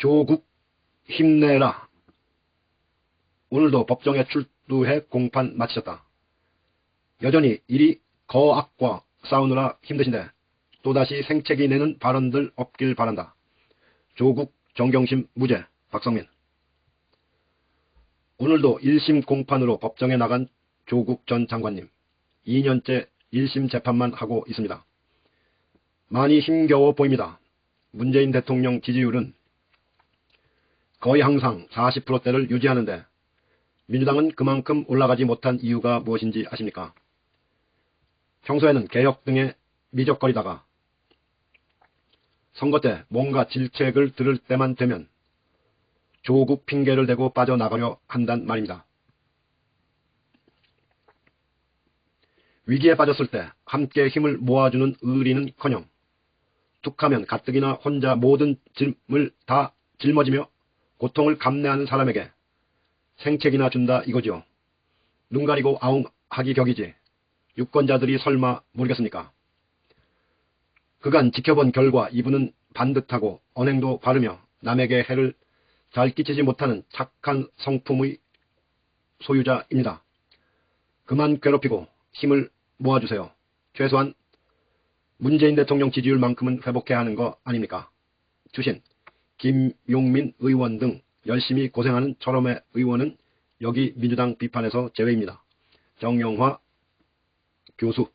조국 힘내라. 오늘도 법정에 출두해 공판 마치셨다. 여전히 일이 거악과 싸우느라 힘드신데 또다시 생채기 내는 발언들 없길 바란다. 조국 정경심 무죄 박성민 오늘도 1심 공판으로 법정에 나간 조국 전 장관님 2년째 1심 재판만 하고 있습니다. 많이 힘겨워 보입니다. 문재인 대통령 지지율은 거의 항상 40%대를 유지하는데 민주당은 그만큼 올라가지 못한 이유가 무엇인지 아십니까? 평소에는 개혁 등에 미적거리다가 선거 때 뭔가 질책을 들을 때만 되면 조국 핑계를 대고 빠져나가려 한단 말입니다. 위기에 빠졌을 때 함께 힘을 모아주는 의리는커녕 툭하면 가뜩이나 혼자 모든 짐을 다 짊어지며 고통을 감내하는 사람에게 생책이나 준다 이거죠. 눈 가리고 아웅하기 격이지. 유권자들이 설마 모르겠습니까? 그간 지켜본 결과 이분은 반듯하고 언행도 바르며 남에게 해를 잘 끼치지 못하는 착한 성품의 소유자입니다. 그만 괴롭히고 힘을 모아주세요. 최소한 문재인 대통령 지지율만큼은 회복해야 하는 거 아닙니까? 주신 김용민 의원 등 열심히 고생하는 철험의 의원은 여기 민주당 비판에서 제외입니다. 정영화 교수